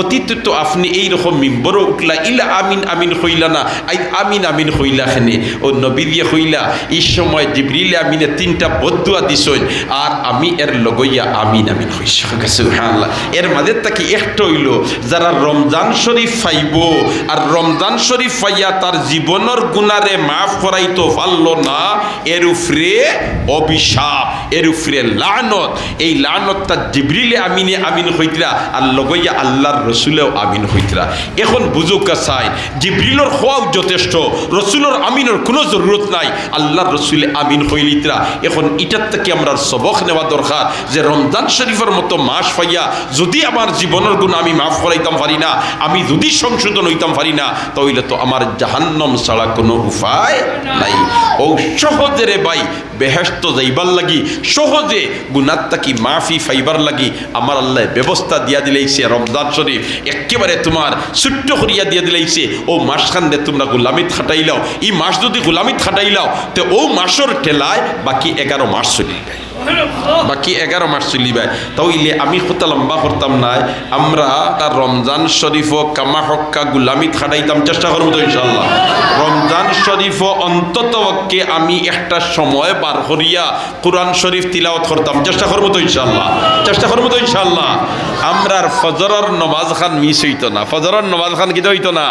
অতীত তো আপনি এই রকম মিম্বর উঠলা ইলা আমিন আমিন হইলা না, আই আমিন আমিন হইলা খেনে ও নবী দিয়ে হইলা, এই সময় জিবরিলে আমিনে তিনটা বদুয়া দিছইন, আর আমি এর লগইয়া আমিন আমিন সুবহানাল্লাহ। এর মাঝে তাকে একটা হইল যারা রমজান শরীফ ফাইব আর রমজান শরীফ ফাইয়া তার জীবনের গুণারে মাফ করাইতো পারল না এর উফরে অভিশাপ এর উফরে লানত। এই লানতটা জিবরিলে আমিনে আমিন হইতরা আর লগইয়া আল্লাহর রসুলেও আমিন হইতরা। এখন বুঝুক চাই জিবরিলর হওয়াও যথেষ্ট, রসুলের আমিনের কোনো জরুরত নাই, আল্লাহর রসুলে আমিন হইলিতরা। এখন এটার থেকে আমরা সবক নেওয়া দরকার যে রমজান শরীফের মতো মাস পাইয়া যদি আমার জীবনের গুণ আমি মাফ করাইতাম পারি না, আমি যদি সংশোধন হইতাম পারি না, তাহলে তো আমার জাহান্নম ছাড়া কোনো উপায় নাই। ও সহজে রে ভাই বেহেস্ত যাইবার লাগি, সহজে গুণাত্মা কি মাফি ফাইবার লাগি, আমার আল্লাহ ব্যবস্থা দিয়া দিলাইছে রমজান শরীফ একেবারে তোমার ছোট্ট করিয়া দিয়ে দিলাইছে। ও মাসখান দে, তোমরা গোলামিত খাটাইলাও এই মাস যদি গোলামিত খাটাইলাও তো ও মাসর ঠেলায় বাকি এগারো মাস চলিবে বাকি এগারো মাস চলিবে তাইলে আমি কত লম্বা করতাম নাই, আমরা রমজান শরীফ কামা হক্কা গুলামিত খাটাইতাম, চেষ্টা করব তো ইনশাল্লাহ রমজান শরীফ অন্তত পক্ষে আমি একটা সময় বার করিয়া কোরআন শরীফ তিলাওয়াত করতাম, চেষ্টা করব তো ইনশাল্লাহ চেষ্টা করব তো ইনশাল্লাহ আমরার ফজরের নমাজ খান মিস হইতো না, ফজরের নমাজ খান কিতা হইতো না?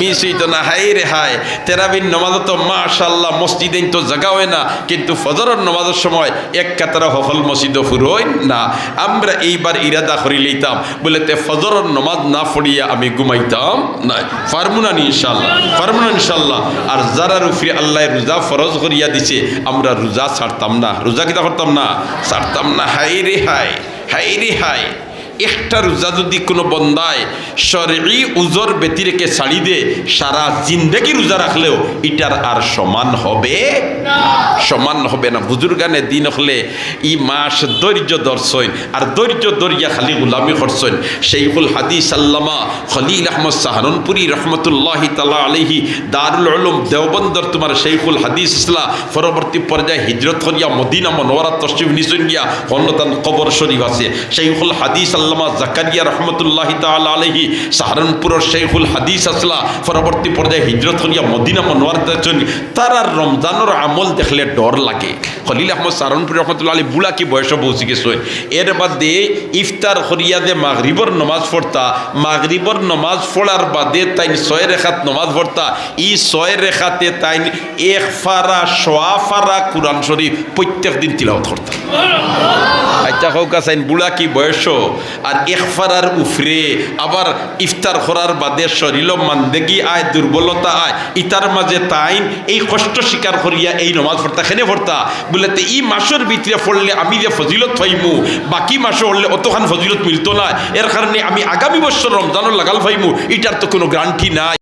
মিস হইতো না হাই রে হাই তেরাবিন নমাজ তো মাশাল্লাহ মসজিদে তো জায়গা হয় না, কিন্তু ফজরের নমাজের সময় এক কাতারা হফল মসজিদ ফুরোই না। আমরা এইবার ইরাদা করি লইতাম। বলে তে ফজর নমাজ না পড়িয়া আমি ঘুমাইতাম না ফার্মুনা নি ইনশাল্লাহ ফার্মুনা ইনশাল্লাহ আর যারা রুফি আল্লাহ রোজা ফরজ করিয়া দিছে, আমরা রোজা ছাড়তাম না। রোজা কিতা করতাম না? ছাড়তাম না। হাই রে হাই হাই রে হাই একটা রোজা যদি কোনো বন্দায় শরী উজর ব্যতিরেকে ছাড়ি দে সারা জিন্দেগি রোজা রাখলেও এটার আর সমান হবে? সমান হবে না। বুজুর্গানে দিন হলে ই মাস ধৈর্য দর্শন আর ধৈর্য দরিয়া খালি গুলামি করছেন সেইখুল হাদিস আল্লামা খলিল আহমদ সাহারনপুরি রহমতুল্লাহ তালা আলহি দারুল আলম দেওবন্দর তোমার সেইখুল হাদিস ইসলা পরবর্তী পর্যায়ে হিজরত করিয়া মদিনা মনোয়ারা তসিফ নিচন গিয়া অন্যতান কবর শরীফ আছে। সেইখুল হাদিস আল্লামা জাকারিয়া রহমতুল্লাহ তালা আলহি সাহারনপুরের সেইখুল হাদিস আসলা, পরবর্তী পর্যায়ে হিজরত করিয়া মদিনা মনোয়ার তারা রমজানের আমল দেখলে ডর লাগে। খলিল আহমদ সাহারনপুর রহমতুল্লাহ আলী বুড়া কি বয়স পৌঁছে গেছে। এর বাদে ইফতার করিয়া যে মাগরিবর নমাজ পড়তা, মাগরিবর নমাজ পড়ার বাদে তাই ছয় রেখাত নমাজ পড়তা, ই ছয় রেখাতে তাই এক ফারা, সোয়া ফারা কোরআন শরীফ প্রত্যেক দিন তিলাওয়াত করতা। আচ্ছা হোক আসাইন বুড়া কি বয়স? আর একফারার উফরে আবার ইফতার করার বাদে শরীর মান্দেগি আয়, দুর্বলতা আয়। ইতার মাঝে তাইন, এই কষ্ট স্বীকার করিয়া এই নমাজ পড়তা খেনে পড়তা? বলে, তে ই মাসের ভিতরে পড়লে আমি যে ফজিলত পাইমু, বাকি মাসে পড়লে অতখান ফজিলত মিলতো না। এর কারণে আমি আগামী বছর রমজানের লাগাল পাইমু। এটার তো কোনো গ্রান্টি নাই।